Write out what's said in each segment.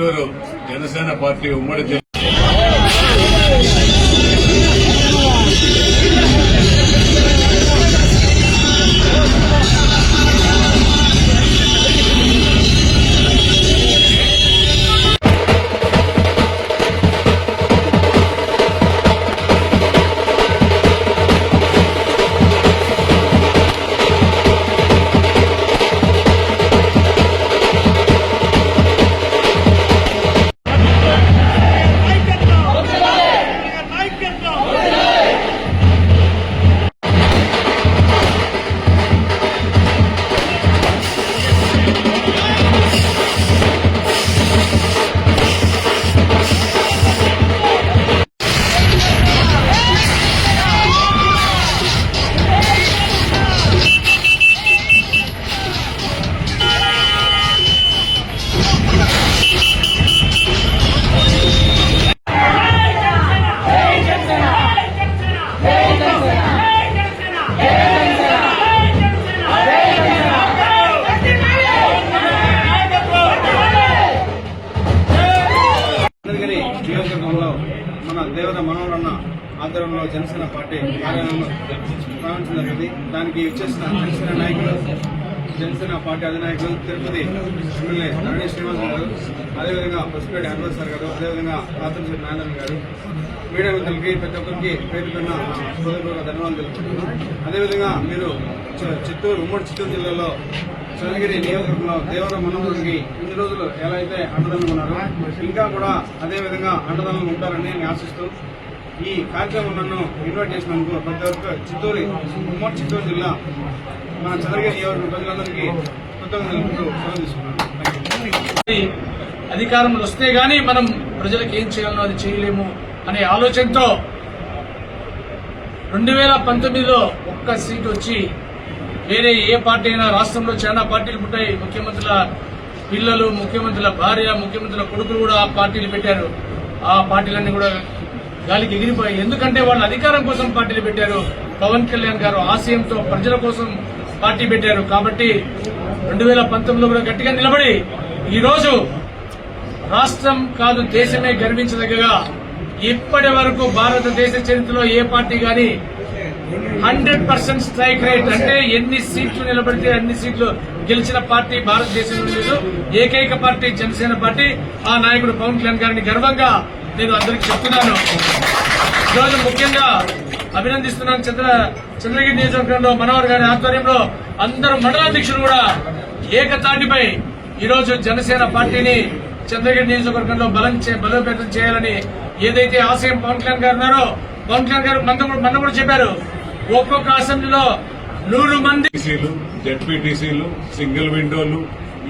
Chittoor Janasena party ఉమ్మడి ఆధ్వర్యంలో Janasena party కార్యాలయంలో ప్రారంభించడం జరిగింది దానికి వచ్చేసిన జనసేన నాయకులు జనసేన పార్టీ అధినాయకులు తిరుపతి ఎమ్మెల్యే ధరణి శ్రీనివాస్ గారు అదేవిధంగా పసుపేటి హనుమంత్ సార్ గారు అదేవిధంగా రాత్రి నారాయణ గారు మీడియా మిత్రులకి ప్రతి ఒక్కరికి పేరు పైన హృదయపూర్వక ధన్యవాదాలు తెలుపుతున్నాను అదేవిధంగా మీరు చిత్తూరు ఉమ్మడి చిత్తూరు జిల్లాలో చంద్రగిరి నియోజకవర్గంలో దేవర మనోహరుడికి ఇన్ని రోజులు ఎలా అయితే అండదండలు ఉన్నారో ఇంకా కూడా అదే విధంగా అండదండలు ఉంటారని నేను ఆశిస్తూ ఈ కార్యక్రమం నన్ను ఇన్వైట్ చేసినందుకు ప్రతి ఒక్క చిత్తూరు ఉమ్మడి చిత్తూరు జిల్లా మన చంద్రగిరి నియోజకవర్గ ప్రజలందరికీ కృతజ్ఞతలు సెలవు తీసుకున్నాను. అధికారంలో వస్తే గానీ మనం ప్రజలకు ఏం చేయాలో అది చేయలేము అనే ఆలోచనతో రెండు వేల పంతొమ్మిదిలో ఒక్క సీట్ వచ్చి వేరే ఏ పార్టీ అయినా రాష్ట్రంలో చాలా పార్టీలు పుట్టాయి. ముఖ్యమంత్రుల పిల్లలు ముఖ్యమంత్రుల భార్య ముఖ్యమంత్రుల కొడుకులు కూడా ఆ పార్టీలు పెట్టారు. ఆ పార్టీలన్నీ కూడా గాలికి ఎగిరిపోయాయి. ఎందుకంటే వాళ్ళు అధికారం కోసం పార్టీలు పెట్టారు. పవన్ కళ్యాణ్ గారు ఆశయంతో ప్రజల కోసం పార్టీ పెట్టారు. కాబట్టి రెండు వేల పంతొమ్మిదిలో కూడా గట్టిగా నిలబడి ఈరోజు రాష్ట్రం కాదు దేశమే గర్వించదగ్గగా ఇప్పటి వరకు భారతదేశ చరిత్రలో ఏ పార్టీ గాని హండ్రెడ్ పర్సెంట్ స్ట్రైక్ రేట్ అంటే ఎన్ని సీట్లు నిలబడితే అన్ని సీట్లు గెలిచిన పార్టీ భారతదేశంలో లేదు. ఏకైక పార్టీ జనసేన పార్టీ. ఆ నాయకుడు పవన్ కళ్యాణ్ గారిని గర్వంగా నేను అందరికి చెప్తున్నాను. ఈరోజు ముఖ్యంగా అభినందిస్తున్నాను చంద్ర చంద్రగిరి నియోజకవర్గంలో మనోహర్ గారి ఆధ్వర్యంలో అందరూ మండలాధ్యక్షులు కూడా ఏకతాటిపై ఈరోజు జనసేన పార్టీని చంద్రగిరి నియోజకవర్గంలో బలం చే బలోపేతం చేయాలని ఏదైతే ఆశయం పవన్ కళ్యాణ్ గారు ఉన్నారో పవన్ కళ్యాణ్ గారు మన కూడా చెప్పారు. ఒక్కొక్క అసెంబ్లీలో నూరు మంది జడ్పీటీసీలు సింగిల్ విండోలు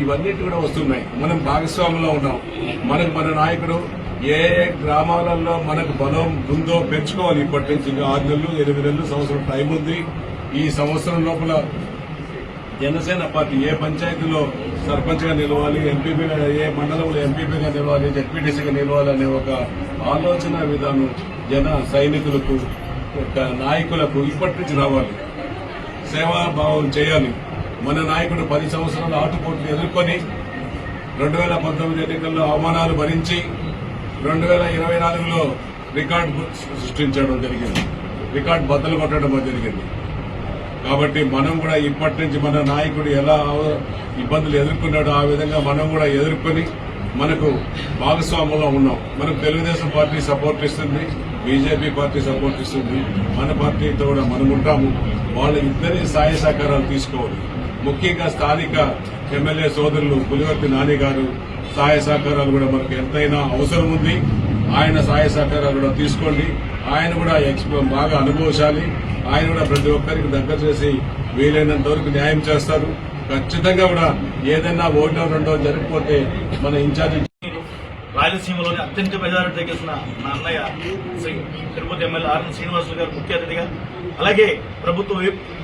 ఇవన్నీ కూడా వస్తున్నాయి. మనం భాగస్వాములో ఉన్నాం. మనకు మన నాయకుడు ఏ ఏ గ్రామాలలో మనకు బలం ఉందో పెంచుకోవాలి. ఇప్పటి నుంచి ఇంకా ఆరు నెలలు ఎనిమిది నెలలు సంవత్సరం టైం ఉంది. ఈ సంవత్సరం లోపల జనసేన పార్టీ ఏ పంచాయతీలో సర్పంచ్గా నిలవాలి ఎంపీపీగా ఏ మండలంలో ఎంపీపీగా నిలవాలి జడ్పీటీసీగా నిలవాలి అనే ఒక ఆలోచన విధానం జన సైనికులకు ఒక నాయకులకు ఇప్పటి నుంచి రావాలి. సేవాభావం చేయాలి. మన నాయకుడు పది సంవత్సరాల ఆటుపోట్లు ఎదుర్కొని రెండు వేల పంతొమ్మిది ఎన్నికల్లో అవమానాలు భరించి రెండు వేల ఇరవై నాలుగులో రికార్డు సృష్టించడం జరిగింది. రికార్డు బద్దలు కొట్టడం జరిగింది. కాబట్టి మనం కూడా ఇప్పటి నుంచి మన నాయకుడు ఎలా ఇబ్బందులు ఎదుర్కొన్నాడో ఆ విధంగా మనం కూడా ఎదుర్కొని మనకు భాగస్వాములో ఉన్నాం. మనకు తెలుగుదేశం పార్టీ సపోర్ట్ ఇస్తుంది బీజేపీ పార్టీ సపోర్ట్ ఇస్తుంది. మన పార్టీతో కూడా మనం ఉంటాము. వాళ్ళ ఇద్దరి సాయ సహకారాలు తీసుకోవాలి. ముఖ్యంగా స్థానిక ఎమ్మెల్యే సోదరులు పులివర్తి నాని గారు సహాయ సహకారాలు కూడా మనకు ఎంతైనా అవసరం ఉంది. ఆయన సహాయ సహకారాలు కూడా తీసుకోండి. ఆయన కూడా ఎక్స్పో బాగా అనుభవశాలి. ఆయన కూడా ప్రతి ఒక్కరికి దగ్గర చేసి వీలైనంత వరకు న్యాయం చేస్తారు. ఖచ్చితంగా కూడా ఏదైనా ఓటో రెండో జరిగిపోతే మన ఇన్ఛార్జి రాయలసీమలోని అత్యంత మెజారిటీ తగ్గిస్తున్న నా అన్నయ్య శ్రీ తిరుపతి ఎమ్మెల్యే ఆర్ఎన్ శ్రీనివాసులు గారు ముఖ్య అతిథిగా అలాగే ప్రభుత్వ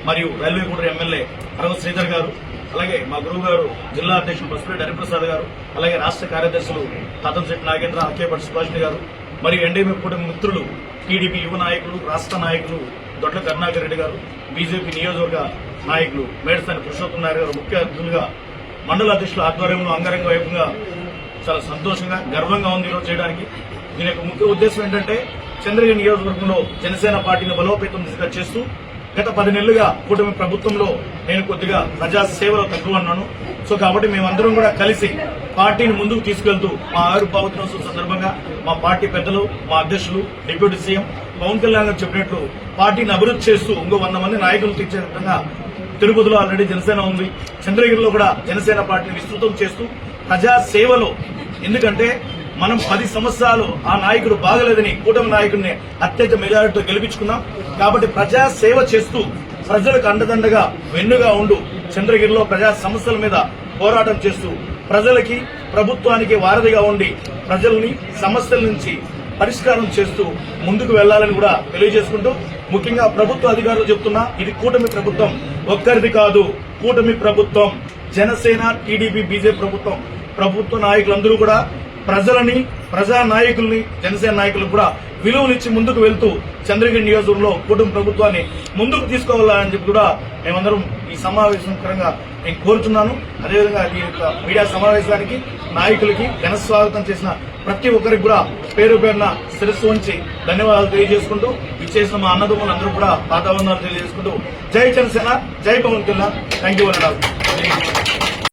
మరియు రైల్వే కూడా ఎమ్మెల్యే అరవ శ్రీధర్ గారు అలాగే మా గురువు గారు జిల్లా అధ్యక్షులు బస్పిరెడ్డి హరిప్రసాద్ గారు అలాగే రాష్ట్ర కార్యదర్శులు తాతంశెట్టి నాగేంద్ర అక్కేపట్టి సుభాషిణి గారు మరియు ఎన్డీఏ కూటమి మిత్రులు టీడీపీ యువ నాయకులు రాష్ట్ర నాయకులు దొడ్ల కరుణాకర్ రెడ్డి గారు బీజేపీ నియోజకవర్గ నాయకులు మేడస్థాని పురుషోత్తం నాయుడు గారు ముఖ్య అతిథులుగా మండల అధ్యక్షుల ఆధ్వర్యంలో అంగరంగ వైపుగా చాలా సంతోషంగా గర్వంగా ఉంది ఈరోజు చేయడానికి. దీని యొక్క ముఖ్య ఉద్దేశం ఏంటంటే చంద్రగిరి నియోజకవర్గంలో జనసేన పార్టీని బలోపేతం దిశగా చేస్తూ గత పది నెలలుగా కూటమి ప్రభుత్వంలో నేను కొద్దిగా ప్రజా సేవలో తక్కువ అన్నాను సో కాబట్టి మేమందరం కూడా కలిసి పార్టీని ముందుకు తీసుకెళ్తూ మా ఆవిర్భావ దినోత్సవం సందర్భంగా మా పార్టీ పెద్దలు మా అధ్యక్షులు డిప్యూటీ సీఎం పవన్ కళ్యాణ్ గారు చెప్పినట్లు పార్టీని అభివృద్ధి చేస్తూ ఇంకో వంద మంది నాయకులు తెచ్చే విధంగా తిరుపతిలో ఆల్రెడీ జనసేన ఉంది. చంద్రగిరిలో కూడా జనసేన పార్టీని విస్తృతం చేస్తూ ప్రజా సేవలో ఎందుకంటే మనం పది సంవత్సరాలు ఆ నాయకుడు బాగలేదని కూటమి నాయకుడిని అత్యధిక మెజారిటీతో గెలిపించుకున్నాం. కాబట్టి ప్రజా సేవ చేస్తూ ప్రజలకు అండదండగా వెన్నుగా ఉండు చంద్రగిరిలో ప్రజా సమస్యల మీద పోరాటం చేస్తూ ప్రజలకి ప్రభుత్వానికి వారధిగా ఉండి ప్రజల్ని సమస్యల నుంచి పరిష్కారం చేస్తూ ముందుకు వెళ్ళాలని కూడా తెలియజేసుకుంటూ ముఖ్యంగా ప్రభుత్వ అధికారులు చెప్తున్నా ఇది కూటమి ప్రభుత్వం ఒక్కరిది కాదు. కూటమి ప్రభుత్వం జనసేన టీడీపీ బీజేపీ ప్రభుత్వం ప్రభుత్వ నాయకులందరూ కూడా ప్రజలని ప్రజా నాయకుల్ని జనసేన నాయకులు కూడా విలువనిచ్చి ముందుకు వెళ్తూ చంద్రగిరి నియోజకవర్గంలో కుటుంబ ప్రభుత్వాన్ని ముందుకు తీసుకోవాలని చెప్పి కూడా మేమందరం ఈ సమావేశం పరంగా నేను కోరుతున్నాను అదేవిధంగా ఈ యొక్క మీడియా సమావేశానికి నాయకులకి ఘన స్వాగతం చేసిన ప్రతి ఒక్కరికి కూడా పేరు పేరున శిరస్సు ఉంచి ధన్యవాదాలు తెలియజేసుకుంటూ ఇచ్చేసిన మా అన్నదమ్ములు అందరూ కూడా వాతావరణాలు తెలియజేసుకుంటూ జై జనసేన జై పవన్ కళ్యాణ్. థ్యాంక్ యూ అన్నారు